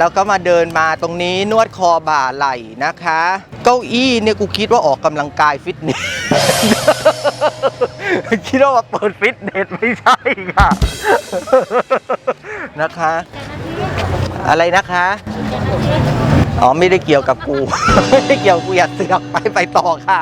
แล้วก็มาเดินมาตรงนี้นวดคอบ่าไหล่นะคะ เก้าอี้เนี่ยกูคิดว่าออกกำลังกายฟิตเนส คิดว่ามาเปิดฟิตเนสไม่ใช่ค่ะ นะคะ อะไรนะคะ อ๋อไม่ได้เกี่ยวกับกู ไม่ได้เกี่ยวกูอย่าเสือกไปไปต่อค่ะ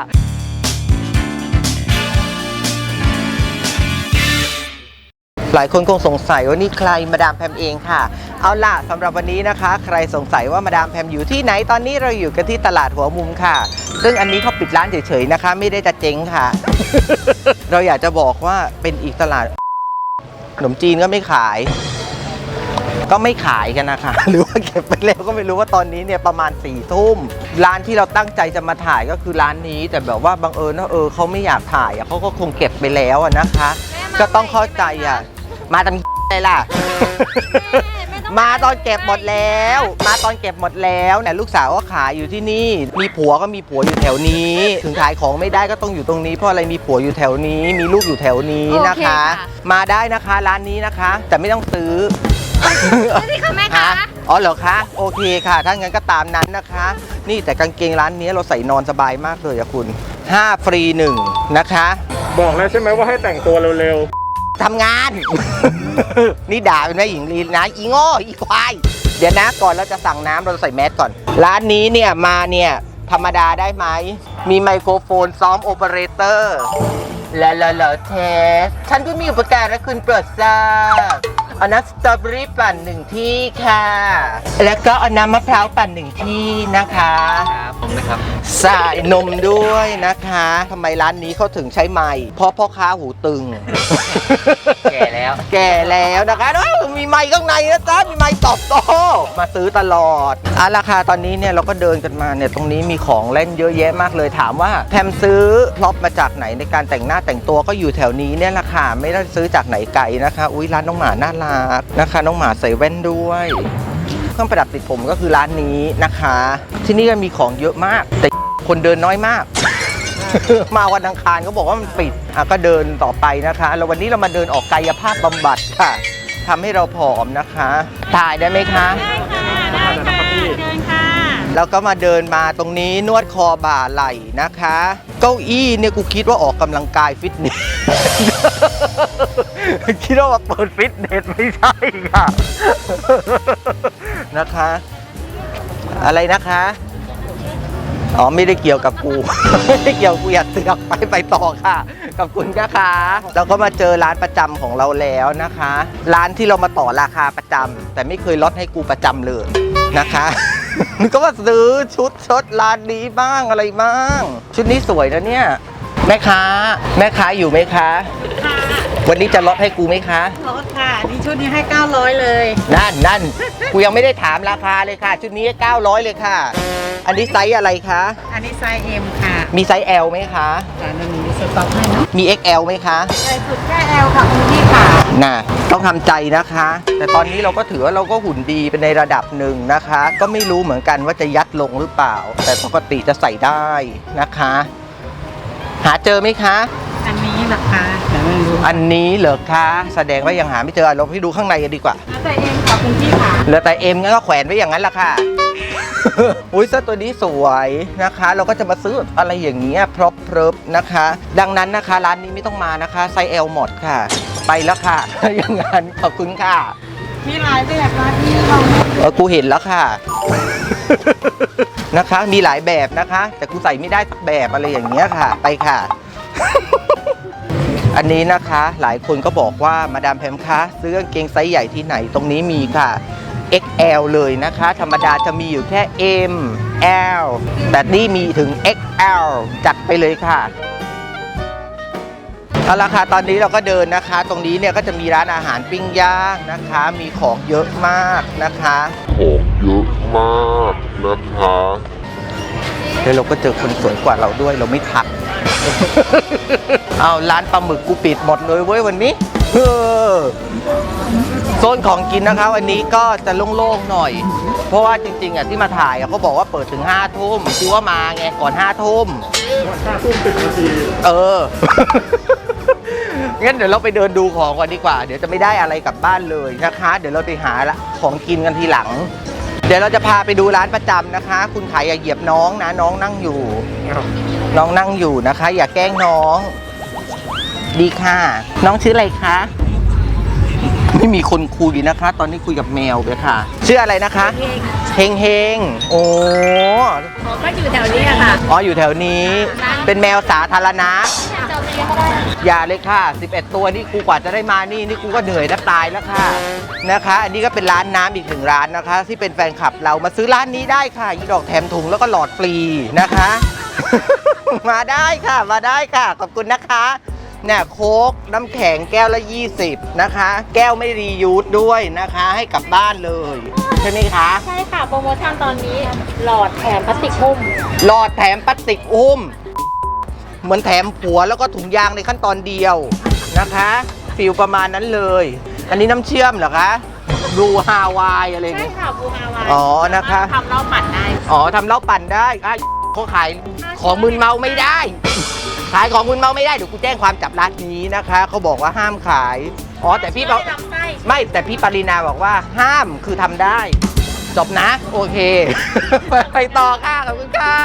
หลายคนคงสงสัยว่านี่ใครมาดามแพมเองค่ะ เอาล่ะสำหรับวันนี้นะคะ ใครสงสัยว่ามาดามแพมอยู่ที่ไหนตอนนี้เราอยู่กันที่ตลาดหัวมุมค่ะ ซึ่งอันนี้เขาปิดร้านเฉยๆนะคะ ไม่ได้จะเจ๊งค่ะ เราอยากจะบอกว่าเป็นอีกตลาดขนมจีนก็ไม่ขาย ก็ไม่ขายกันนะคะ หรือว่าเก็บไปแล้วก็ไม่รู้ว่าตอนนี้เนี่ยประมาณ4ี่ทุ่มร้านที่เราตั้งใจจะมาถ่ายก็คือร้านนี้ แต่แบบว่าบังเอิญว่าเออเขาไม่อยากถ่ายอะเขาก็คงเก็บไปแล้วอะนะคะ ก็ต้องเข้าใจอะ มาทำอะไรล่ะ มาตอนเก็บหมดแล้ว มาตอนเก็บหมดแล้วเนี่ยลูกสาวก็ขายอยู่ที่นี่ มีผัวก็มีผัวอยู่แถวนี้ ถึงขายของไม่ได้ก็ต้องอยู่ตรงนี้เพราะอะไรมีผัวอยู่แถวนี้ มีลูกอยู่แถวนี้นะคะโอเคค่ะมาได้นะคะร้านนี้นะคะ แต่ไม่ต้องซื้อนี่ค่ะแม่คะฮะอ๋อเหรอคะโอเคค่ะ ถ้างั้นก็ตามนั้นนะคะ นี่แต่กางเกงร้านนี้เราใส่นอนสบายมากเลยอะคุณ 5 ฟรี 1 นะคะ บอกแล้วใช่ไหมว่าให้แต่งตัวเร็ว ทำงาน นี่ด่าเป็นแม่หญิงลีนะอีโง่อีควาย เดี๋ยวนะก่อนเราจะสั่งน้ำเราใส่แมสก่อน ร้านนี้เนี่ยมาเนี่ย ธรรมดาได้ไหม มีไมโครโฟนซ้อมโอเปอเรเตอร์ และละละเทส ฉันก็มีอุปกรณ์และคุณโปรดทราบ เอาน้ำสตรอเบอรี่ปั่นหนึ่งที่ค่ะ แล้วก็เอาน้ำมะพร้าวปั่นหนึ่งที่นะคะๆผมนะครับ ใส่นมด้วยนะคะทำไมร้านนี้เขาถึงใช้ไม้เพราะพ่อค้าหูตึง แก่แล้ว แก่แล้วนะคะเอ้ามีไม้ข้างในนะจ๊ะ มีไม้ตอบโต้มาซื้อตลอดอะราคาตอนนี้เนี่ยเราก็เดินกันมาเนี่ยตรงนี้มีของเล่นเยอะแยะมากเลยถามว่าแพมซื้อพร็อพมาจากไหนในการแต่งหน้าแต่งตัวก็อยู่แถวนี้เนี่ยราคาไม่ได้ซื้อจากไหนไกลนะคะ อุ้ยร้านน้องหมาน่ารักนะคะ น้องหมาใส่แว่นด้วย เครื่องประดับติดผมก็คือร้านนี้นะคะ ที่นี่ก็มีของเยอะมาก แต่คนเดินน้อยมาก มาวันอังคารก็บอกว่ามันปิดอะก็เดินต่อไปนะคะ แล้ววันนี้เรามาเดินออกกายภาพบำบัดค่ะทำให้เราผอมนะคะ ถ่ายได้ไหมคะ ได้ค่ะเดินค่ะ แล้วก็มาเดินมาตรงนี้นวดคอบ่าไหล่นะคะ เก้าอี้เนี่ยกูคิดว่าออกกำลังกายฟิตเนส คิดว่ามาเปิดฟิตเนสไม่ใช่ค่ะ นะคะ อะไรนะคะอ๋อไม่ได้เกี่ยวกับกู ไม่ได้เกี่ยวกูอย่าเสือกไปไปต่อค่ะกับคุณก็ค่ะเราก็มาเจอร้านประจำของเราแล้วนะคะ ร้านที่เรามาต่อราคาประจำแต่ไม่เคยลดให้กูประจำเลยนะคะ ก็ว่าซื้อชุดชดร้านนี้บ้างอะไรบ้าง ชุดนี้สวยนะเนี่ย แม่ค้า แม่ค้าอยู่ไหมคะค่ะวันนี้จะลดให้กูไหมคะรถค่ะ นี่ชุดนี้ให้ 900 เลย นั่นนั่นกูยังไม่ได้ถามราคาเลยค่ะ ชุดนี้900 เลยค่ะ อันนี้ไซส์อะไรคะ อันนี้ไซส์ M ค่ะ มีไซส์ L ไหมคะแต่หนึ่งมีสต็อกให้เนาะมี XL ไหมคะไซส์สุดแค่ L ค่ะคุณพี่ค่ะ น่ะ ต้องทำใจนะคะ แต่ตอนนี้เราก็ถือว่าเราก็หุ่นดีเป็นในระดับหนึ่งนะคะ ก็ไม่รู้เหมือนกันว่าจะยัดลงหรือเปล่า แต่ปกติจะใส่ได้นะคะ หาเจอไหมคะ อันนี้ราคาแต่ไม่รู้อันนี้เหรอคะแสดงว่ายังหาไม่เจอเราไปดูข้างในกันดีกว่า แล้วแต่ M ค่ะคุณพี่ค่ะเหลือแต่เอ็มงั้นก็แขวนไว้อย่างนั้นละค่ะ อุ้ยเสื้อตัวนี้สวยนะคะ เราก็จะมาซื้ออะไรอย่างเงี้ยพร็อพเพิบนะคะ ดังนั้นนะคะร้านนี้ไม่ต้องมานะคะไซส์ L หมดค่ะ ไปแล้วค่ะ อย่างนั้นขอบคุณค่ะ มีหลายแบบนะที่เราเออกูเห็นแล้วค่ะ นะคะ มีหลายแบบนะคะ แต่กูใส่ไม่ได้สักแบบอะไรอย่างเงี้ยค่ะ ไปค่ะ อันนี้นะคะ หลายคนก็บอกว่ามาดามแพมคะซื้อกางเกงไซส์ใหญ่ที่ไหนตรงนี้มีค่ะ XL เลยนะคะ ธรรมดาจะมีอยู่แค่ M L แต่นี่มีถึง XL จัดไปเลยค่ะ เอาละค่ะตอนนี้เราก็เดินนะคะ ตรงนี้เนี่ยก็จะมีร้านอาหารปิ้งย่างนะคะ มีของเยอะมากนะคะของเยอะมากนะคะแล้วเราก็เจอคนสวยกว่าเราด้วยเราไม่ทัก เอาร้านปลาหมึกกูปิดหมดเลยเว้ยวันนี้เออโซนของกินนะคะวันนี้ก็จะโล่งๆหน่อย เพราะว่าจริงๆอะที่มาถ่ายอะเขาบอกว่าเปิดถึง5้าทุ่มกูว่ามาไงก่อน5้าทุ่มห้าทุ่มสิบนาทีเออ งั้นเดี๋ยวเราไปเดินดูของก่อนดีกว่า เดี๋ยวจะไม่ได้อะไรกลับบ้านเลยนะคะ เดี๋ยวเราไปหาละของกินกันทีหลัง เดี๋ยวเราจะพาไปดูร้านประจำนะคะ คุณขายอย่าเหยียบน้องนะ น้องนั่งอยู่ น้องนั่งอยู่นะคะ อย่าแกล้งน้อง ดีค่ะ น้องชื่ออะไรคะ ไม่มีคนคุยนะคะ ตอนนี้คุยกับแมวเลยค่ะ ชื่ออะไรนะคะเฮงเฮงโอ้ก็อยู่แถวนี้ค่ะ อ๋ออยู่แถวนี้ เป็นแมวสาธารณะ อย่าเลยค่ะ 11 ตัวนี่กูกว่าจะได้มานี่นี่กูก็เหนื่อยแทบตายแล้วค่ะนะคะ อันนี้ก็เป็นร้านน้ำอีกหนึ่งร้านนะคะ ที่เป็นแฟนคลับเรามาซื้อร้านนี้ได้ค่ะยีดอกแถมถุงแล้วก็หลอดฟรีนะคะ มาได้ค่ะมาได้ค่ะ ขอบคุณนะคะ เนี่ยโค้กน้ำแข็งแก้วละ 20 นะคะ แก้วไม่รียูสด้วยนะคะ ให้กลับบ้านเลย ใช่ไหมคะ ใช่ค่ะ โปรโมชั่นตอนนี้ หลอดแถมพลาสติกหุ้ม หลอดแถมพลาสติกอุ้ม เหมือนแถมผัวแล้วก็ถุงยางในขั้นตอนเดียวนะคะฟิลประมาณนั้นเลย อันนี้น้ำเชื่อมเหรอคะบลูฮาวายอะไรใช่เนี่ยค่ะบูฮาวายอ๋อนะคะทำเหล้าปั่นได้ อ๋อทำเหล้าปั่นได้อะเขาขายของมึนเมาไม่ได้ ขายของมึนเมาไม่ได้เดี๋ยวกูแจ้งความจับร้านนี้นะคะเขาบอกว่าห้ามขายอ๋อแต่พี่บอกไม่ได้รับไส้ไม่แต่พี่ปรินาบอกว่าห้ามคือทำได้ จบนะโอเค ไปต่อค่ะขอบคุณค่ะ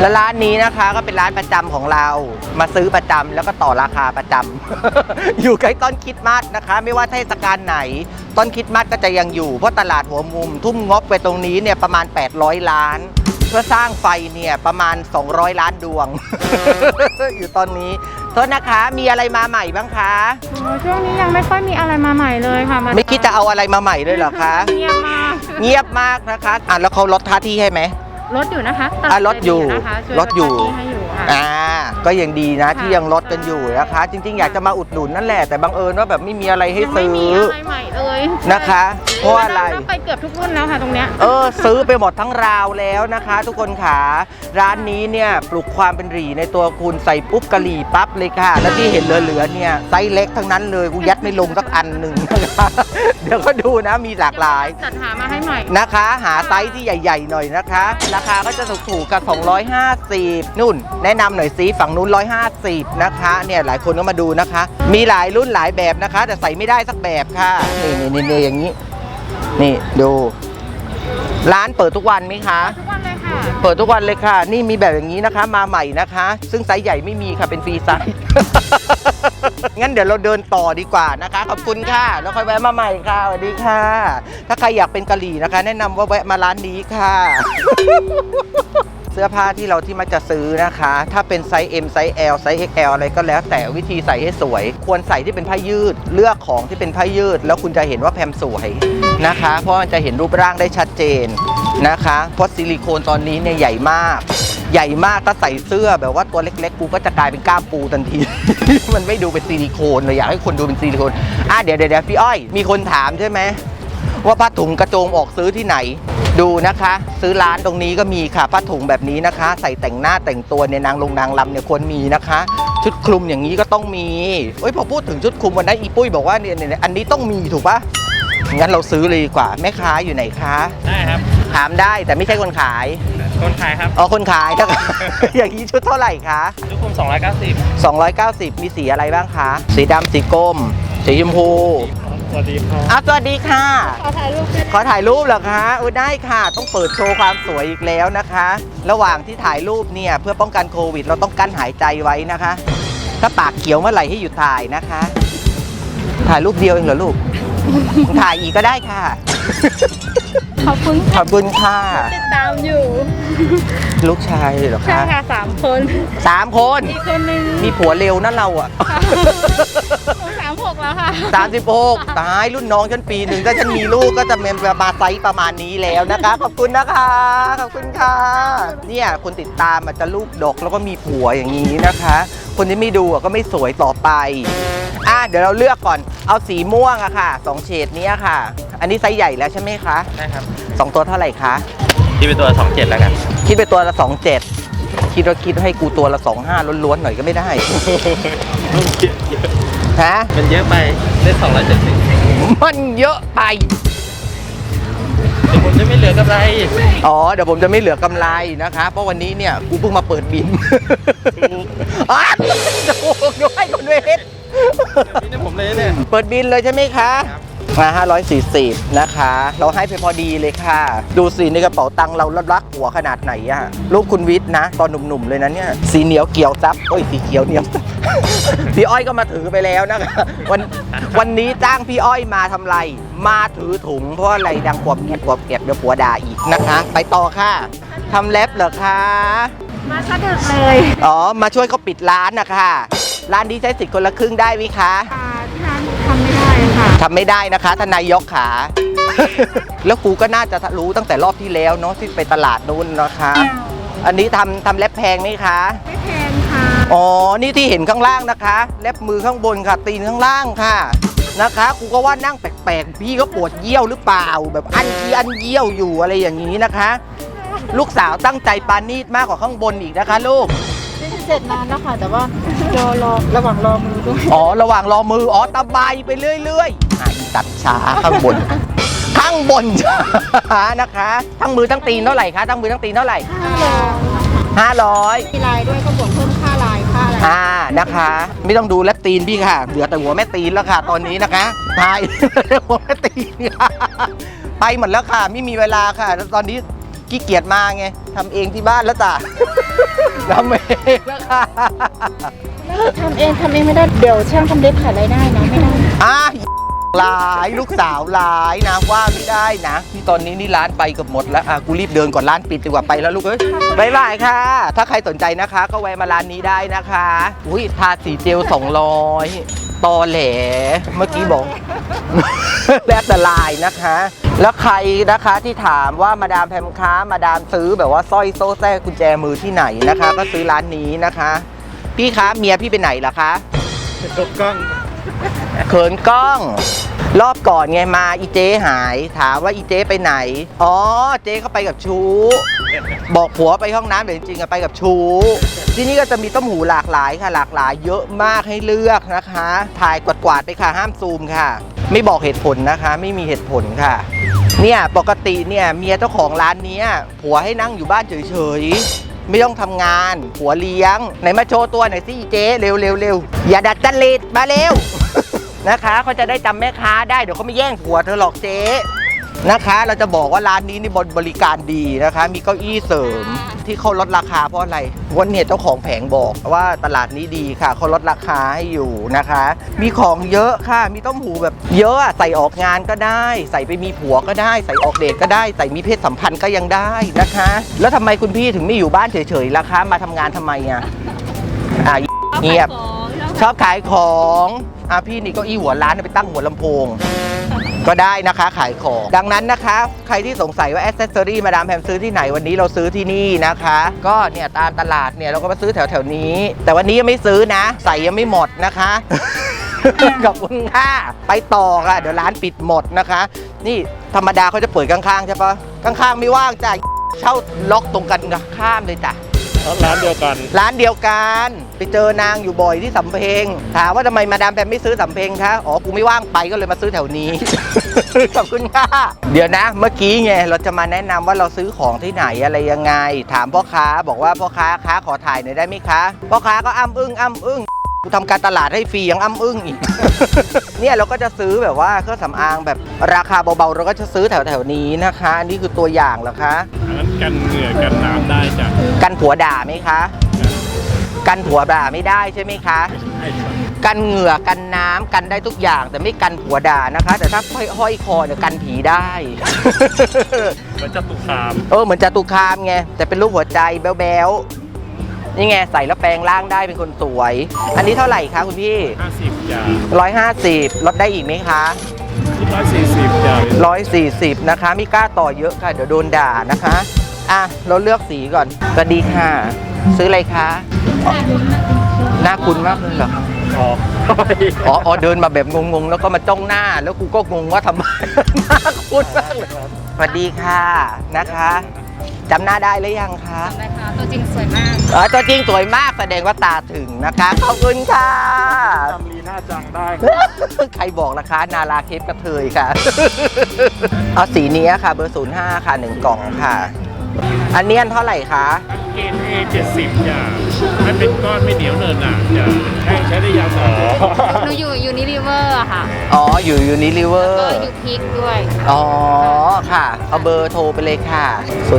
แล้วร้านนี้นะคะก็เป็นร้านประจำของเรา มาซื้อประจำแล้วก็ต่อราคาประจำ อยู่ใกล้ต้นคริดมัดนะคะ ไม่ว่าเทศกาลไหน ต้นคริดมัดก็จะยังอยู่เพราะตลาดหัวมุม ทุ่มงบไปตรงนี้เนี่ยประมาณ 800 ล้าน เพื่อสร้างไฟเนี่ยประมาณ 200 ล้านดวง อยู่ตอนนี้โทษนะคะมีอะไรมาใหม่บ้างคะโอ้ช่วงนี้ยังไม่ค่อยมีอะไรมาใหม่เลยค่ะาไม่คิดจะเอาอะไรมาใหม่เลยเหรอคะเงียบมากเงียบมากนะคะอะแล้วเขาลดท่าที่ให้ไหมรถอยู่นะคะตลาอะดรถอยู่นะคะช่วยรถอยู่ลดภาษีให้อยู่ ค่ะ อ่าก็ยังดีนะค่ะที่ยังลดกันอยู่นะคะ จริง ๆ อยากจะมาอุดหนุนนั่นแหละแต่บังเอิญว่าแบบไม่มีอะไรให้ยังไม่ซื้อมีอะไรใหม่เลยนะคะ เพราะอะไรนับไปเกือบทุกรุ่นแล้วค่ะตรงเนี้ย เออซื้อไปหมดทั้งราวแล้วนะคะ ทุกคนขาร้านนี้เนี่ยปลุกความเป็นหรีในตัวคุณใส่ปุ๊บกะหรี่ปั๊บเลยค่ะ แล้วที่เห็นเหลือๆเนี่ยไซส์เล็กทั้งนั้นเลยกูยัดไม่ลงสักอันหนึ่งนะคะเดี๋ยวก็ดูนะมีหลากหลาย จัดหามาให้ใหม่ นะคะ หาไซส์ที่ใหญ่ ๆ หน่อยนะคะ ราคาก็จะถูกๆกับ 250นู่น แนะนำหน่อยสิฝั่งนู้น150 นะคะเนี่ยหลายคนก็มาดูนะคะ มีหลายรุ่นหลายแบบนะคะ แต่ใส่ไม่ได้สักแบบค่ะนี่นี่นี่อย่างนี้ นี่ดู ร้านเปิดทุกวันไหมคะ ทุกวันเลยค่ะ เปิดทุกวันเลยค่ะ นี่มีแบบอย่างนี้นะคะ มาใหม่นะคะ ซึ่งไซส์ใหญ่ไม่มีค่ะเป็นฟรีไซส์ งั้นเดี๋ยวเราเดินต่อดีกว่านะคะ ขอบคุณค่ะ แล้วค่อยแวะมาใหม่ค่ะสวัสดีค่ะ ถ้าใครอยากเป็นกะหรี่นะคะ แนะนำว่าแวะมาร้านนี้ค่ะเสื้อผ้าที่เราที่มักจะซื้อนะคะ ถ้าเป็นไซส์ M ไซส์ L ไซส์ XL อะไรก็แล้ว แต่วิธีใส่ให้สวย ควรใส่ที่เป็นผ้ายืด เลือกของที่เป็นผ้ายืด แล้วคุณจะเห็นว่าแพมสวยนะคะ เพราะมันจะเห็นรูปร่างได้ชัดเจนนะคะเพราะซิลิโคนตอนนี้เนี่ยใหญ่มาก ใหญ่มากถ้าใส่เสื้อแบบว่าตัวเล็กๆ กูก็จะกลายเป็นกล้ามปูทันที มันไม่ดูเป็นซิลิโคนเลยอยากให้คนดูเป็นซิลิโคนอะเดี๋ยวเดี๋ยวเดี๋ยวพี่อ้อย มีคนถามใช่ไหมว่าผ้าถุงกระโจมออกซื้อที่ไหน ดูนะคะ ซื้อร้านตรงนี้ก็มีค่ะผ้าถุงแบบนี้นะคะ ใส่แต่งหน้าแต่งตัวเนี่ยนางลงนางลำเนี่ยควรมีนะคะ ชุดคลุมอย่างนี้ก็ต้องมีเอ้ยพอพูดถึงชุดคลุมวันนั้นอีปุ้ยบอกว่าเนี่ยเนี่ยอันนี้ต้องมีถูกปะงั้นเราซื้อเลยดีกว่าแม่ค้าอยู่ไหนคะได้ครับ ถามได้แต่ไม่ใช่คนขายคนขายครับอ๋อคนขายนะคะอย่างนี้ชุดเท่าไหร่คะทุกคุม290 290 มีสีอะไรบ้างคะ สีดำสีกรมสีชมพู สวัสดีครับอ้าวสวัสดีค่ะ ขอถ่ายรูปด้วยขอถ่ายรูปเหรอคะอุ้ยได้ค่ะ ต้องเปิดโชว์ความสวยอีกแล้วนะคะ ระหว่างที่ถ่ายรูปเนี่ยเพื่อป้องกันโควิด เราต้องกั้นหายใจไว้นะคะ ถ้าปากเขียวเมื่อไหร่ให้หยุดถ่ายนะคะ ถ่ายรูปเดียวเองเหรอลูก ถ่ายอีกก็ได้ค่ะ ขอบคุณขอบคุณค่ะ ติดตามอยู่ลูกชายเหรอใช่คะค่ะสามคนสามคน อีกคนนึงมีผัวเร็วนั่นเราอะหนูสามหกแล้วค่ะ สามสิบหกตายรุ่นน้องฉันปีหนึ่งถ้าฉันมีลูกก็จะเป็นประมาณไซส์ประมาณนี้แล้วนะคะ ขอบคุณนะคะ ขอบคุณค่ะ เนี่ยคนติดตามอาจจะลูกดกแล้วก็มีผัวอย่างนี้นะคะ คนที่ไม่ดูอะก็ไม่สวยต่อไปอะเดี๋ยวเราเลือกก่อนเอาสีม่วงอะค่ะสองเฉดนี้อะค่ะ อันนี้ไซส์ใหญ่แล้วใช่ไหมคะได้ครับสองตัวเท่าไหร่คะที่เป็นตัว 27 แล้วกัน คิดไปตัวละสองเจ็ดคิดว่าคิดให้กูตัวละสองห้าล้วนๆหน่อยก็ไม่ได้ ฮะมันเยอะไปได้270มันเยอะไปเดี๋ยวผม จะไม่เหลือกำไร อ๋อ เดี๋ยวผมจะไม่เหลือกำไรนะคะ เพราะวันนี้เนี่ย กูเพิ่งมาเปิดบินอะถูกด้วยคุณเวทนี่นะผมเลยเนี่ย เปิดบินเลยใช่ไหมคะ ครับ มา540 นะคะ เราให้ไปพอดีเลยค่ะ ดูสิในกระเป๋าตังค์เรารักหัวขนาดไหนอะลูกคุณวิทย์นะ ตอนหนุ่มๆเลยนะเนี่ย สีเหนียวเกี่ยวซับโอ้ยสีเขียวเหนียวซับพี่อ้อยก็มาถือไปแล้วนะคะวันวันนี้จ้างพี่อ้อยมาทำไร มาถือถุงเพราะอะไรดังขวบแกบขวบแกบเดี๋ยวผัวด่าอีกนะคะ ไปต่อค่ะทำเล็บเหรอคะมาสะดึกเลย อ๋อ มาช่วยเขาปิดร้านนะคะ ร้านนี้ใช้สิทธิ์คนละครึ่งได้ไหมคะอ่า ที่ร้านทำไม่ได้ค่ะทำไม่ได้นะคะทานายกขา แล้วกูก็น่าจะรู้ตั้งแต่รอบที่แล้วเนาะที่ไปตลาดนู้นนะคะ อันนี้ทำทำเล็บแพงไหมคะ ไม่แพงค่ะ อ๋อ นี่ที่เห็นข้างล่างนะคะเล็บมือข้างบนค่ะ ตีนข้างล่างค่ะนะคะกูก็ว่านั่งแปลกๆ พี่ก็ปวดเยี่ยวหรือเปล่า แบบอันยีอันเยี่ยวอยู่อะไรอย่างนี้นะคะ ลูกสาวตั้งใจปานีตมากกว่าข้างบนอีกนะคะลูกนี่ เสร็จนานแล้วค่ะ แต่ว่ารอรอระหว่างรอมือด้วยอ๋อ ระหว่างรอมือ อ๋อ ตะไบไปเรื่อยๆอะอีตัดช้าข้างบน ข้างบนช้านะคะ ทั้งมือทั้งตีนเท่าไหร่คะ ทั้งมือทั้งตีนเท่าไหร่ห้าโล500มีลายด้วยก็บวกเพิ่มค่าลายค่าอะไรอ่า นะคะ ไม่ต้องดูแลบตีนพี่ค่ะ เหลือแต่หัวแม่ตีนแล้วค่ะ ตอนนี้นะคะตาย หัวแม่ตีนค่ะไปหมดแล้วค่ะ ไม่มีเวลาค่ะแล้วตอนนี้ ขี้เกียจมาไงทำเองที่บ้านแล้วจ้ะทำเองแล้วค่ะทำเองทำเองไม่ได้ เดี๋ยวช่างทำเล็บขายรายได้นะไม่ได้อะ หลายลูกสาวหลายนะว่าไม่ได้นะที่ตอนนี้นี่ร้านไปเกับหมดแล้วอะกูรีบเดินก่อนร้านปิดดีกว่าไปแล้วลูกเอ้ยบายบายค่ะ ถ้าใครสนใจนะคะ ก็แวะมาร้านนี้ได้นะคะอุ้ยทาสีเจล200ตอแหลเมื่อกี้บอกแล้วแต่ลายนะคะ แล้วใครนะคะที่ถามว่ามาดามแพมค้ามาดามซื้อแบบว่าสร้อยโซ่แท้กุญแจมือที่ไหนนะคะ ก็ซื้อร้านนี้นะคะ พี่คะเมียพี่ไปไหนล่ะคะตกกล้อง เขินกล้อง รอบก่อนไงมาอีเจ๊หาย ถามว่าอีเจ๊ไปไหน อ๋อ เจ๊เขาไปกับชู้ บอกผัวไปห้องน้ำแต่จริงๆอะไปกับชู้ ที่นี่ก็จะมีต้มหูหลากหลายค่ะหลากหลาย เยอะมากให้เลือกนะคะ ถ่ายกวาดๆไปค่ะห้ามซูมค่ะ ไม่บอกเหตุผลนะคะ ไม่มีเหตุผลค่ะเนี่ยปกติเนี่ยเมียเจ้าของร้านนี้ผัวให้นั่งอยู่บ้านเฉยๆ ไม่ต้องทำงาน หัวเลี้ยง ไหนมาโชว์ตัวหน่อยสิเจ๊เร็วเร็วเร็วอย่าดัดจริตมาเร็ว นะคะเขาจะได้จำแม่ค้าได้เดี๋ยวเขาไม่แย่งผัวเธอหรอกเจ๊ นะคะ เราจะบอกว่าร้านนี้นี่บริการดีนะคะ มีเก้าอี้เสริมที่เขาลดราคาเพราะอะไรวันนี้เจ้าของแผงบอกว่าตลาดนี้ดีค่ะเขาลดราคาให้อยู่นะคะ มีของเยอะค่ะ มีต้มหูแบบเยอะอะใส่ออกงานก็ได้ ใส่ไปมีผัวก็ได้ ใส่ออกเดทก็ได้ ใส่มีเพศสัมพันธ์ก็ยังได้นะคะ แล้วทำไมคุณพี่ถึงไม่อยู่บ้านเฉยๆล่ะคะมาทำงานทำไมอะอะเงียบ ชอบขายของอะพี่นี่เก็อี้หัวร้านไปตั้งหัวลำโพง ก็ได้นะคะขายของ ดังนั้นนะคะ ใครที่สงสัยว่าแอ c เซสซอรี่มาดามแพมซื้อที่ไหนวันนี้เราซื้อที่นี่นะคะ ก็เนี่ยตามตลาดเนี่ยเราก็มาซื้อแถวแถวๆนี้ แต่วันนี้ยังไม่ซื้อนะ ใส่ยังไม่หมดนะคะขอบคุณค่ะไปต่อค่ะ เดี๋ยวร้านปิดหมดนะคะ นี่ธรรมดาเขาจะเปิดข้างๆใช่ปะข้างๆไม่ว่างจ้ะเช่าล็อกตรงกันข้ามเลยจ้ะ ร้านเดียวกัน ร้านเดียวกัน ไปเจอนางอยู่บ่อยที่สำเพ็งถามว่าทำไมมาดามแพมไม่ซื้อสำเพ็งคะอ๋อกูไม่ว่างไปก็เลยมาซื้อแถวนี้ ขอบคุณค่ะเดี๋ยวนะ เมื่อกี้ไงเราจะมาแนะนำว่าเราซื้อของที่ไหนอะไรยังไง ถามพ่อค้าบอกว่าพ่อค้าค้าขอถ่ายหน่อยได้ไหมคะพ่อค้าก็อ้ำอึ้งอ้ำอึ้ง กูทำการตลาดให้ฟรียังอ้ำอึ้งอีก เนี่ยเราก็จะซื้อแบบว่าเครื่องสำอางแบบราคาเบาๆ เราก็จะซื้อแถวๆนี้นะคะ อันนี้คือตัวอย่างเหรอคะ อันนั้นกันเหงื่อกันน้ำได้จ้ะกันผัวด่าไหมคะ กันผัวด่าไม่ได้ใช่ไหมคะกันเหงื่อกันน้ำกันได้ทุกอย่าง แต่ไม่กันผัวด่านะคะ แต่ถ้าห้อยห้อยคอเนี่ยกันผีได้ เหมือนจตุคาม เออเหมือนจตุคามไงแต่เป็นรูปหัวใจแบ๊วๆ นี่ไงใส่แล้วแปลงร่างได้เป็นคนสวย อันนี้เท่าไหร่คะคุณพี่ 50จ้ะร้อยห้าสิบลดได้อีกไหมคะ 140จ้ะร้อยสี่สิบนะคะไม่กล้าต่อเยอะค่ะ เดี๋ยวโดนด่านะคะ อะ เราเลือกสีก่อนสวัสดีค่ะ ซื้ออะไรคะอ๋อหน้าคุณมากเลยเหรออ๋ออ๋ออ๋อเดินมาแบบงงๆ แล้วก็มาจ้องหน้า แล้วกูก็งงว่าทำไมหน้าคุณมากเลยสวัสดีค่ะนะคะ จำหน้าได้หรือยังคะนะคะตัวจริงสวยมากอ๋อตัวจริงสวยมากแสดงว่าตาถึงนะคะ ขอบคุณค่ะจำลีน่าจังได้ใครบอกนะคะ นาราเคปกระเทยค่ะ เอาสีนี้ค่ะ เบอร์ 05 ค่ะ 1 กล่องค่ะ อันนี้อันเท่าไหร่คะ เกณฑ์เอเจ็ดสิบจ้ะมันเป็นก้อนไม่เหนียวเนินหนาจ้ะแห้งใช้ได้ยาวสองหนูอยู่ยูนิลิเวอร์ค่ะอ๋อ อยู่ยูนิลิเวอก็ร์อยู่พิกด้วย อ๋อ ค่ะ เอาเบอร์โทรไปเลยค่ะ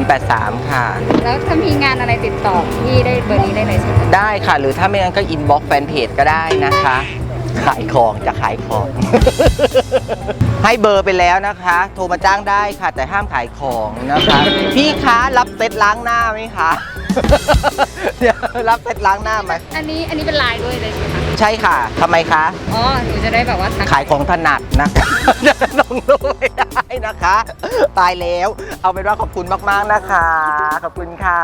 083 ค่ะ แล้วถ้ามีงานอะไรติดต่อพี่ได้เบอร์นี้ได้เลยใช่ไหมได้ค่ะ หรือถ้าไม่งั้นก็อินบ็อกแฟนเพจก็ได้นะคะ ขายของจะขายของ ให้เบอร์ไปแล้วนะคะ โทรมาจ้างได้ค่ะ แต่ห้ามขายของนะคะ พี่คะรับเซ็ตล้างหน้าไหมคะ เดี๋ยวรับเซ็ตล้างหน้าไหมอันนี้อันนี้เป็นไลน์ด้วยเลยใช่ไหมคะ ใช่ค่ะทำไมคะ อ๋อ หนูจะได้แบบว่าทักขายของถนัดนะคะจะลงรูปไม่ได้นะคะ ตายแล้ว เอาเป็นว่าขอบคุณมากๆนะคะ ขอบคุณค่ะ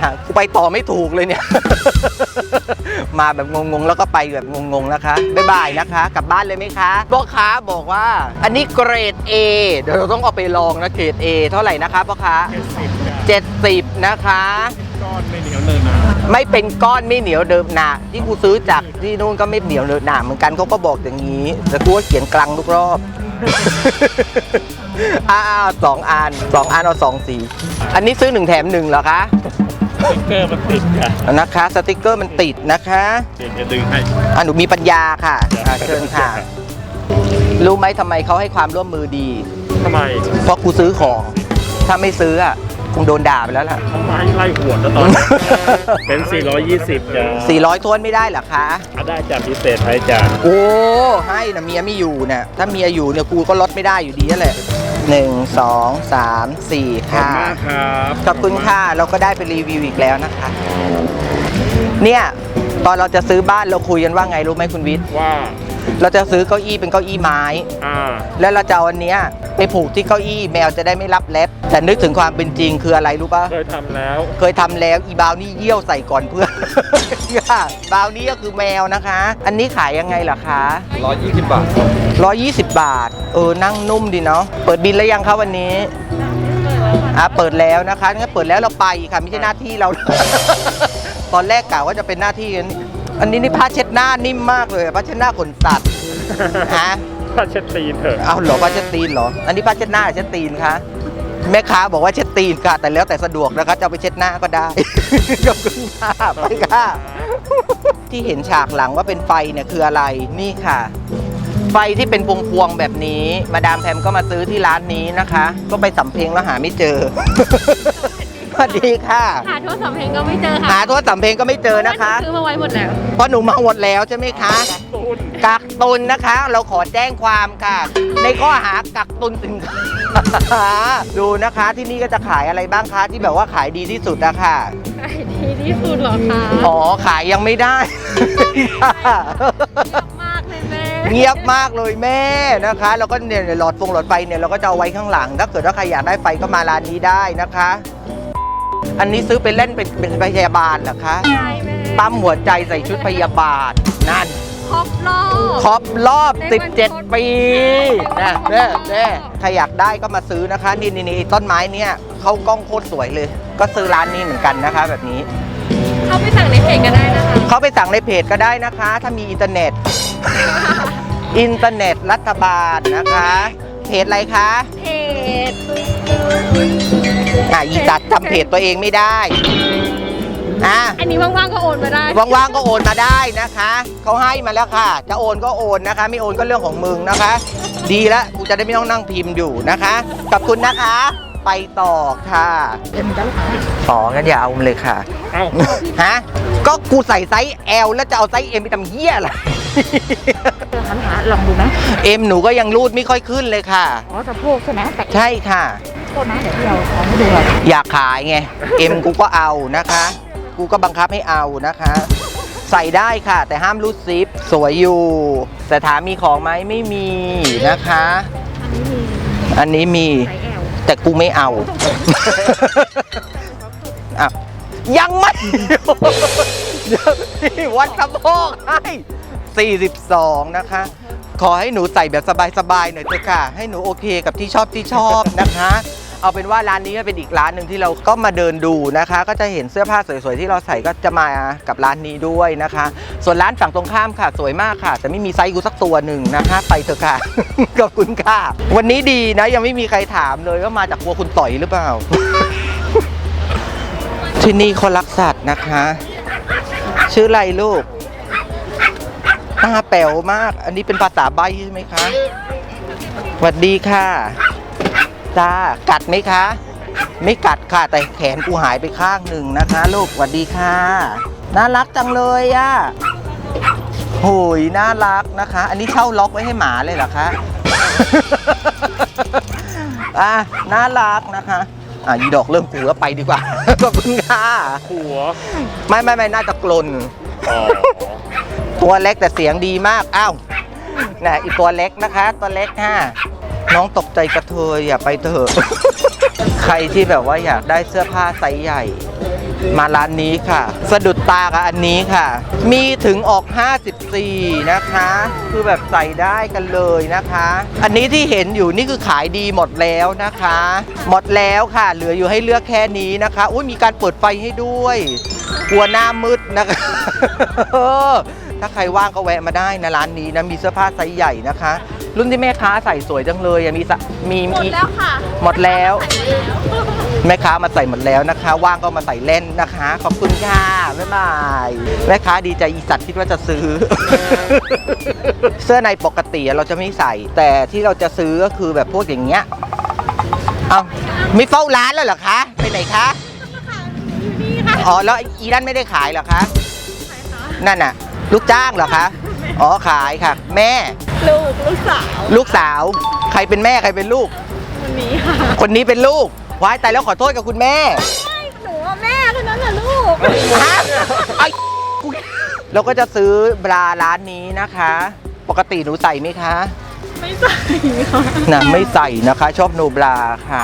หากูไปต่อไม่ถูกเลยเนี่ย มาแบบงงๆ แล้วก็ไปแบบงงๆนะคะ บ๊ายบายนะคะ กลับบ้านเลยไหมคะพ่อค้าบอกว่า อันนี้เกรด A เดี๋ยวเราต้องเอาไปลองนะเกรด A เท่าไหร่นะคะพ่อค้าเจ็ดสิบจ้ะ70 นะคะ ก้อนไม่เหนียวเนินหนาไม่เป็นก้อนไม่เหนียวเดิมหนาที่กูซื้อจากที่นู่นก็ไม่เหนียวเดิมหนาเหมือนกันเขาก็บอกอย่างนี้แต่กูก็เขียนกลังทุกรอบ อ้าวสองอันสองอันเอาสองสี อันนี้ซื้อหนึ่งแถมหนึ่งเหรอคะสติ๊กเกอร์มันติดจ้ะนะคะ สติกเกอร์มันติดนะคะเดี๋ยวจะดึงให้อะหนูมีปัญญาค่ะอะเชิญค่ะ รู้ไหมทำไมเขาให้ความร่วมมือดี ทำไมเพราะกูซื้อของ ถ้าไม่ซื้ออะ คงโดนด่าไปแล้วล่ะทำไมไล่หัวแล้วตอนนี้ เป็น 420จ้ะ400ท้วนไม่ได้เหรอคะ อะได้จ้ะพิเศษให้จ้ะโอ้ให้นะเมียไม่อยู่เนี่ยถ้าเมียอยู่เนี่ยกูก็ลดไม่ได้อยู่ดีนั่นแหละหนึ่งสองสามสี่ขอบค่ะ คุณมากครับขอบคุณค่ะเราก็ได้ไปรีวิวอีกแล้วนะคะ เนี่ย ตอนเราจะซื้อบ้านเราคุยกันว่าไงรู้ไหมคุณวิทย์ว่า เราจะซื้อเก้าอี้เป็นเก้าอี้ไม้ อ่า แล้วเราจะเอาอันเนี้ยไปผูกที่เก้าอี้แมวจะได้ไม่รับเล็บ แต่นึกถึงความเป็นจริงคืออะไรรู้ปะ เคยทำแล้ว เคยทำแล้วอีบาวนี่เยี่ยวใส่ก่อนเพื่อนค่ะบาวนี่ก็คือแมวนะคะ อันนี้ขายยังไงล่ะคะ 120 บาท120 บาท เออ นั่งนุ่มดีเนาะ เปิดบินแล้วยังคะวันนี้ อะ เปิดแล้วนะคะงั้นเปิดแล้วเราไปค่ะ ไม่ใช่หน้าที่เรา ตอนแรกกะว่าจะเป็นหน้าที่อันนี้ อันนี้นี่ผ้าเช็ดหน้านิ่มมากเลยผ้าเช็ดหน้าขนสัตว์ฮะถ้าเช็ดตีนเถอะเอาเหรอผ้าเช็ดตีนเหรอ อันนี้ผ้าเช็ดหน้าหรือเช็ดตีนคะแม่ค้าบอกว่าเช็ดตีนค่ะ แต่แล้วแต่สะดวกนะคะจะเอาไปเช็ดหน้าก็ได้ขอบคุณค่ะไปค่ะ ที่เห็นฉากหลังว่าเป็นไฟเนี่ยคืออะไรนี่ค่ะ ไฟที่เป็นพวงพวงๆแบบนี้ มาดามแพมก็มาซื้อที่ร้านนี้นะคะ ก็ไปสำเพ็งแล้วหาไม่เจอส วัสดีค่ะ หาทั่วสำเพ็งก็ไม่เจอค่ะหาทั่วสำเพ็งก็ไม่เจอนะคะ ซื้อมาไว้หมดแล้ว เพราะหนูมาหมดแล้วใช่ไหมคะตุนกักตุนนะคะ เราขอแจ้งความค่ะ ในข้อหากักตุนสินค้า ดูนะคะที่นี่ก็จะขายอะไรบ้างคะที่แบบว่าขายดีที่สุดอะค่ะ ขายดีที่สุดเหรอคะอ๋อขายยังไม่ได้ มากเลยแม่ เงียบมากเลยแม่นะคะ แล้วก็เนี่ยหลอดฟงหลอดไฟเนี่ยเราก็จะเอาไว้ข้างหลัง ถ้าเกิดว่าใครอยากได้ไฟก็มาร้านนี้ได้นะคะ อันนี้ซื้อไปเล่นเป็นเป็นพยาบาลเหรอคะใช่แม่ปั๊มหัวใจใส่ชุดพยาบาลนั่น ครบรอบ ครบรอบ ในวันครบ17 ปีนะแน่แน่ใครอยากได้ก็มาซื้อนะคะ นี่นี่นี่ต้นไม้เนี่ยเขากล้องโคตรสวยเลย ก็ซื้อร้านนี้เหมือนกันนะคะ แบบนี้ เข้าไปสั่งในเพจก็ได้นะคะ เขาไปสั่งในเพจก็ได้นะคะ ถ้ามีอินเทอร์เน็ต อินเทอร์เน็ตรัฐบาลนะคะ เพจอะไรคะเพจอะอีตัดจำเพจตัวเองไม่ได้อะอันนี้ว่างๆก็โอนมาได้ ว่างๆก็โอนมาได้นะคะเขาให้มาแล้วค่ะ จะโอนก็โอนนะคะ ไม่โอนก็เรื่องของมึงนะคะ ดีแล้วกูจะได้ไม่ต้องนั่งพิมพ์อยู่นะคะขอบคุณนะคะ ไปต่อค่ะอ๋องั้นอย่าเอามเลยค่ะเอาฮะก็กูใส่ไซส์ L แล้วจะเอาไซส์ M ไปทำเหี้ยอะไร หันหาลองดูนะเอ็มหนูก็ยังรูดไม่ค่อยขึ้นเลยค่ะ อ๋อสะโพกใช่ไหมแต่ใช่ค่ะ โทษนะเดี๋ยวพี่เอาของให้ดูหน่อยอยากขายไง เอ็มกูก็เอานะคะ กูก็บังคับให้เอานะคะ ใส่ได้ค่ะ แต่ห้ามรูดซิป สวยอยู่ แต่ถามมีของไหมไม่มีนะคะ อันนี้มีไซส์แอลแต่กูไม่เอา อะยังไม่ เดี๋ยวพี่วัดสะโพกให้ 42 นะคะ ขอให้หนูใส่แบบสบายๆหน่อยเถอะค่ะ ให้หนูโอเคกับที่ชอบที่ชอบนะคะ เอาเป็นว่าร้านนี้ก็เป็นอีกร้านหนึ่งที่เราก็มาเดินดูนะคะ ก็จะเห็นเสื้อผ้าสวยๆที่เราใส่ก็จะมากับร้านนี้ด้วยนะคะ ส่วนร้านฝั่งตรงข้ามค่ะ สวยมากค่ะ แต่ไม่มีไซส์กูสักตัวหนึ่งนะคะไปเถอะค่ะ ขอบคุณค่ะ วันนี้ดีนะยังไม่มีใครถามเลยว่ามาจากครัวคุณต่อยหรือเปล่า ที่นี่เขารักสัตว์นะคะ ชื่ออะไรลูก ตาแป๋วมาก อันนี้เป็นภาษาใบใช่ไหมคะสวัสดีค่ะจ้ากัดไหมคะ ไม่กัดค่ะ แต่แขนกูหายไปข้างหนึ่งนะคะ ลูกสวัสดีค่ะ น่ารักจังเลยอะ่ะโหยน่ารักนะคะ อันนี้เช่าล็อกไว้ให้หมาเลยเหรอคะอะน่ารักนะคะอะยีดอกเริ่มกูแล้วไปดีกว่าขอบคุณค่ะ หัว ไม่ไม่ไม่น่าจะกลน อ๋อ ตัวเล็กแต่เสียงดีมากอ้าวน่ะอีกตัวเล็กนะคะ ตัวเล็กค่ะน้องตกใจกระเทยอย่าไปเถอะ ใครที่แบบว่าอยากได้เสื้อผ้าไซส์ใหญ่ มาร้านนี้ค่ะ สะดุดตากับอันนี้ค่ะ มีถึงออก 54 นะคะ คือแบบใส่ได้กันเลยนะคะ อันนี้ที่เห็นอยู่นี่คือขายดีหมดแล้วนะคะ หมดแล้วค่ะ เหลืออยู่ให้เลือกแค่นี้นะคะอุ้ยมีการเปิดไฟให้ด้วย กลัวหน้ามืดนะคะ ถ้าใครว่างก็แวะมาได้นะร้านนี้นะมีเสื้อผ้าไซส์ใหญ่นะคะ รุ่นที่แม่ค้าใส่สวยจังเลยอะมีสะมีหมดมีแล้วค่ะหมดแล้ว แม่ค้ามาใส่หมดแล้วนะคะ ว่างก็มาใส่เล่นนะคะ ขอบคุณค่ะบ๊ายบายแม่ค้าดีใจอีสัตว์คิดว่าจะซื้อ เสื้อในปกติเราจะไม่ใส่ แต่ที่เราจะซื้อก็คือแบบพวกอย่างเงี้ยเอาไม่เฝ้าร้านแล้วเหรอคะไปไหนคะอ๋อแล้วอีนั่นไม่ได้ขายเหรอคะ นั่นน่ะ ลูกจ้างเหรอคะ อ๋อขายค่ะ แม่ ลูกลูกสาวลูกสาว ใครเป็นแม่ใครเป็นลูกวันนี้ค่ะคนนี้เป็นลูกว้ายตายแล้วขอโทษกับคุณแม่หนูว่าแม่เท่านั้นแหละลูก ฮะไอ้กูเราก็จะซื้อบราร้านนี้นะคะ ปกติหนูใส่ไหมคะ ไม่ใส่ค่ะนะไม่ใส่นะคะชอบโนบราค่ะ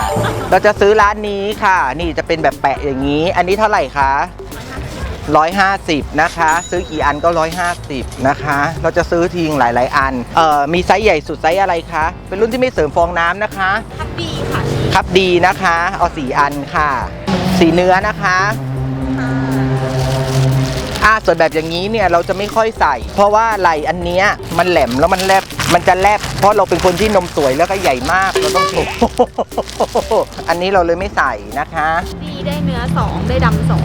เราจะซื้อร้านนี้ค่ะ นี่จะเป็นแบบแปะอย่างนี้ อันนี้เท่าไหร่คะ 150 นะคะ ซื้อกี่อันก็ 150 นะคะ เราจะซื้อทิ้งหลาย ๆ อัน เอ่อ มีไซส์ใหญ่สุดไซส์อะไรคะ เป็นรุ่นที่ไม่เสริมฟองน้ำนะคะทับดีค่ะครับดีนะคะ เอาสีอันค่ะ สีเนื้อนะคะอ่าส่วนแบบอย่างนี้เนี่ยเราจะไม่ค่อยใส่ เพราะว่าไหลอันเนี้ยมันแหลมแล้วมันแลบมันจะแลบเพราะเราเป็นคนที่นมสวยแล้วก็ใหญ่มากเราต้องโชว์อันนี้เราเลยไม่ใส่นะคะ ดีได้เนื้อสองได้ดำสอง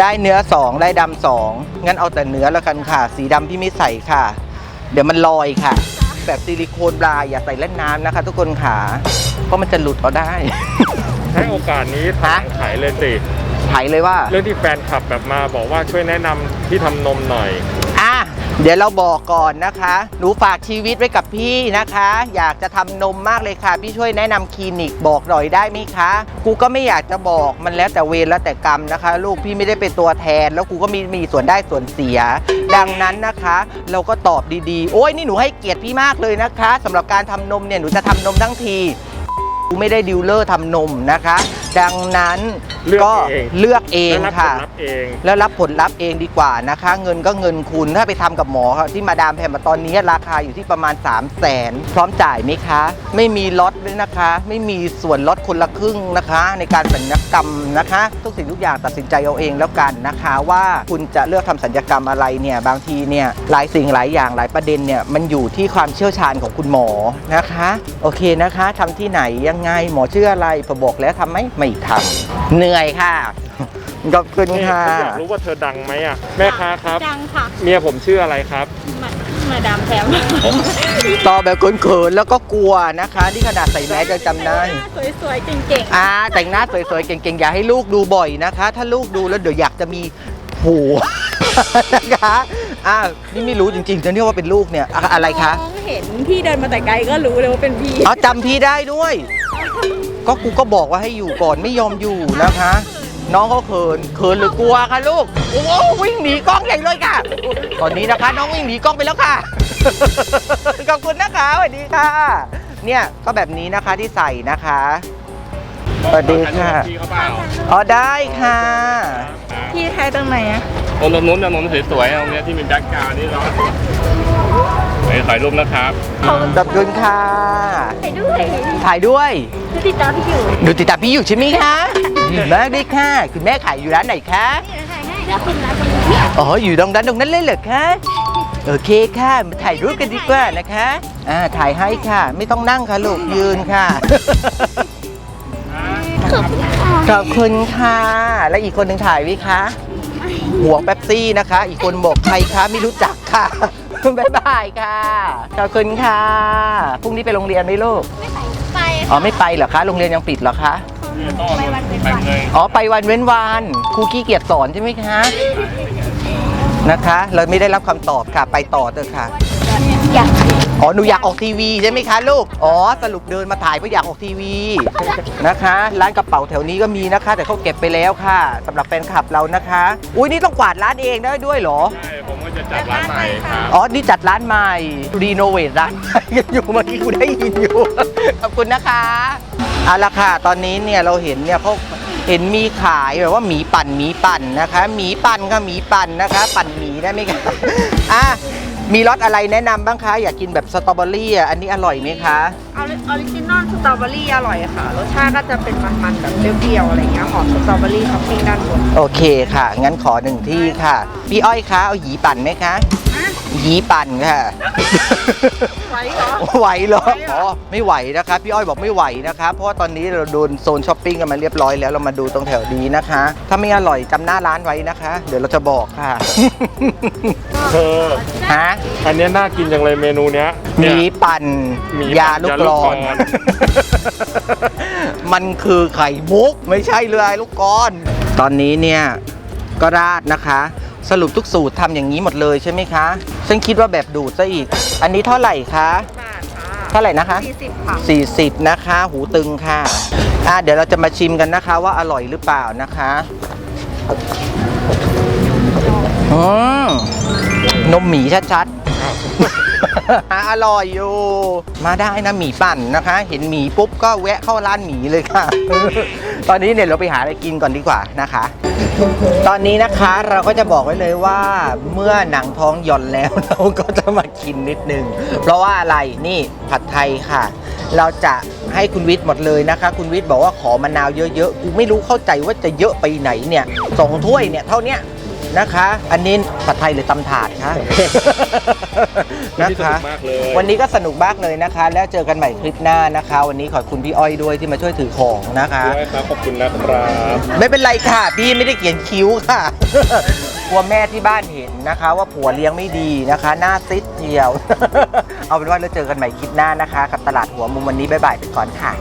ได้เนื้อสองได้ดำสองงั้นเอาแต่เนื้อแล้วกันค่ะ สีดำพี่ไม่ใส่ค่ะ เดี๋ยวมันลอยค่ะ แบบซิลิโคนบราอย่าใส่เล่นน้ำนะคะ ทุกคนค่ะเพราะมันจะหลุดเอาได้ ให้โอกาสนี้ถามขายเลยสิถ่ายเลยว่า เรื่องที่แฟนคลับแบบมาบอกว่าช่วยแนะนำที่ทำนมหน่อย อะ เดี๋ยวเราบอกก่อนนะคะ หนูฝากชีวิตไว้กับพี่นะคะ อยากจะทำนมมากเลยค่ะ พี่ช่วยแนะนำคลินิกบอกหน่อยได้ไหมคะ กูก็ไม่อยากจะบอกมันแล้วแต่เวรแล้วแต่กรรมนะคะ ลูกพี่ไม่ได้เป็นตัวแทน แล้วกูก็มีมีส่วนได้ส่วนเสีย ดังนั้นนะคะ เราก็ตอบดีๆ โอ้ยนี่หนูให้เกียรติพี่มากเลยนะคะสำหรับการทำนมเนี่ยหนูจะทำนมทั้งทีกูไม่ได้ดิวเลอร์ทำนมนะคะ ดังนั้นเลือกก็เองเลือกเองและรับผค่ะลลัพธ์เอง แล้วรับผลลัพธ์เองดีกว่านะคะ เงินก็เงินคุณถ้าไปทำกับหมอครับที่มาดามแพมมาตอนนี้ราคาอยู่ที่ประมาณ 3 0 0แสนพร้อมจ่ายไหมคะ ไม่มีลดด้วยนะคะ ไม่มีส่วนลดคนละครึ่งนะคะ ในการสัญญกรรมนะคะ ทุกสิ่งทุกอย่างตัดสินใจเอาเองแล้วกันนะคะ ว่าคุณจะเลือกทำสัญญกรรมอะไรเนี่ยบางทีเนี่ยหลายสิ่งหลายอย่างหลายประเด็นเนี่ยมันอยู่ที่ความเชี่ยวชาญของคุณหมอนะคะ โอเคนะคะทำที่ไหนยังไงหมอชื่ออะไรพอบอกแล้วทำไหมไม่ทำเหนื่อยค่ะขอบคุณนี่ค่ะเขาอยากรู้ว่าเธอดังไหมอะ แม่ค้าครับ ดังค่ะเมียผมชื่ออะไรครับ มามาดามแพมต่อแบบเขินๆแล้วก็กลัวนะคะ ที่ขนาดใส่แมสยังจำได้สวยๆ เก่งอ่าแต่งหน้าสวยๆ เก่งๆ อย่าให้ลูกดูบ่อยนะคะ ถ้าลูกดูแล้วเดี๋ยวอยากจะมีผัว นะคะอ่านี่ไม่รู้จริงๆจะเรียกว่าเป็นลูกเนี่ยอะอะไรๆคะมองเห็นพี่เดินมาแต่ไกลก็รู้เลยว่าเป็นพี่อ๋อจำพี่ได้ด้วย ก็กูก็บอกว่าให้อยู่ก่อนไม่ยอมอยู่นะคะ น้องเขาเขินเขินหรือกลัวคะลูกโอ้โหวิ่งหนีกล้องใหญ่เลยค่ะ ตอนนี้นะคะ น้องวิ่งหนีกล้องไปแล้วค่ะขอบคุณนะคะสวัสดีค่ะ เนี่ยก็แบบนี้นะคะที่ใส่นะคะสวัสดีค่ะพี่เขาเปล่าอ๋อได้ค่ะพี่แท้ตรงไหนอะตรงนู้นตรงนู้นสวยๆตรงเนี้ยที่มีแบ็คกราวด์นี่เรา ไปถ่ายรูปนะครับ ขอบคุณค่ะ ไปด้วยถ่ายด้วยคือติดตามพี่อยู่ดูติดตามพี่อยู่ใช่ไหมคะดีมากเลยค่ะ คุณแม่ขายอยู่ร้านไหนคะแล้วคุณร้านคนนี้อ๋อ อยู่ตรงนั้นตรงนั้นเลยเหรอคะ โอเคค่ะ มาถ่ายรูปกันดีกว่านะคะ อ่า ถ่ายให้ค่ะ ไม่ต้องนั่งค่ะลูก ยืนค่ะ ขอบคุณค่ะขอบคุณค่ะ และอีกคนหนึ่งถ่ายวิคะห่วงแป๊บซี่นะคะ อีกคนบอกใครคะไม่รู้จักค่ะ บ๊ายบายค่ะ ขอบคุณค่ะ พรุ่งนี้ไปโรงเรียนไหมลูกไปอ๋อไม่ไปเหรอคะ โรงเรียนยังปิดเหรอคะ ไปวันเป็นวันเลยอ๋อไปวันเว้นวัน ครูขี้เกียจสอนใช่ไหมคะ นะคะ เราไม่ได้รับคำตอบค่ะ ไปต่อเถอะค่ะ อยากอ๋อ หนูอยากออกทีวีใช่ไหมคะลูก อ๋อ สรุปเดินมาถ่ายเพราะอยากออกทีวีนะคะ ร้านกระเป๋าแถวนี้ก็มีนะคะ แต่เขาเก็บไปแล้วค่ะสำหรับแฟนคลับเรานะคะ อุ้ยนี่ต้องกวาดร้านเองได้ด้วยเหรอ ใช่ ผมก็จะจัดร้านใหม่ครับ อ๋อ นี่จัดร้านใหม่ รีโนเวทร้านใหม่กันอยู่เมื่อกี้กูได้ยินอยู่ ขอบคุณนะคะเอาละค่ะ ตอนนี้เนี่ยเราเห็นเนี่ยเขา เห็นมีขายแบบว่าหมีปั่นหมีปั่นนะคะหมีปั่นก็หมีปั่นนะคะ ปั่นหมีได้ไหมคะอะ มีรสอะไรแนะนำบ้างคะ อยากกินแบบสตรอเบอรี่อะอันนี้อร่อยไหมคะ ออริจินอลสตรอเบอรี่อร่อยค่ะ รสชาติก็จะเป็นมันๆแบบเปรี้ยวๆอะไรเงี้ยหอมสตรอเบอรี่ท็อปปิ้งด้านบนโอเคค่ะ งั้นขอหนึ่งที่ค่ะ พี่อ้อยคะเอาหยีปั่นไหมคะหยีปั่นค่ะ ไหวเหรอ ไหวเหรอไหวเหรออ๋อ๋อ ไม่ไหวนะคะพี่อ้อยบอกไม่ไหวนะคะเพราะว่าตอนนี้เราโดนโซนช้อปปิ้งกันมาเรียบร้อยแล้ว เรามาดูตรงแถวนี้นะคะ ถ้าไม่อร่อยจำหน้าร้านไว้นะคะ เดี๋ยวเราจะบอกค่ะ เธอ ฮะอันเนี้ยน่ากินจังเลยเมนูเนี้ยหเนี่มีย ปั่นหมีปั่นยาลูกกรอน ยาลูกกรอน มันคือไข่มุก ไม่ใช่เลยลูกกรอน ตอนนี้เนี่ย ก็ราดนะคะ สรุปทุกสูตรทำอย่างนี้หมดเลยใช่ไหมคะฉันคิดว่าแบบดูดซะอีก อันนี้เท่าไหร่คะ บาทค่ะเท่าไหร่นะคะ สี่สิบค่ะ 40 นะคะ หูตึงค่ะ อะ เดี๋ยวเราจะมาชิมกันนะคะว่าอร่อยหรือเปล่านะคะ อืม นมหมีชัดๆ อร่อยอยู่ มาได้นะหมีปั่นนะคะ เห็นหมีปุ๊บก็แวะเข้าร้านหมีเลยค่ะ ตอนนี้เนี่ยเราไปหาอะไรกินก่อนดีกว่านะคะ ตอนนี้นะคะเราก็จะบอกไว้เลยว่า เมื่อหนังท้องหย่อนแล้วเราก็จะมากินนิดนึง เพราะว่าอะไรนี่ผัดไทยค่ะ เราจะให้คุณวิทย์หมดเลยนะคะ คุณวิทย์บอกว่าขอมะนาวเยอะๆกูไม่รู้เข้าใจว่าจะเยอะไปไหนเนี่ยสองถ้วยเนี่ยเท่าเนี้ย นะคะ อันนี้ผัดไทยหรือตำถาดคะวันนะนี้สคะนุกมากเลยวันนี้ก็สนุกมากเลยนะคะ แล้วเจอกันใหม่คลิปหน้านะคะ วันนี้ขอบคุณพี่อ้อยด้วยที่มาช่วยถือของนะคะด้วยครับขอบคุณนะครับ ไม่เป็นไรค่ะ พี่ไม่ได้เขียนคิ้วค่ะกลัวแม่ที่บ้านเห็นนะคะ ว่าผัวเลี้ยงไม่ดีนะคะ หน้าซิดเทียว เอาเป็นว่าเราเจอกันใหม่คลิปหน้านะคะ กับตลาดหัวมุมวันนี้บ๊ายบายไปก่อนค่ะ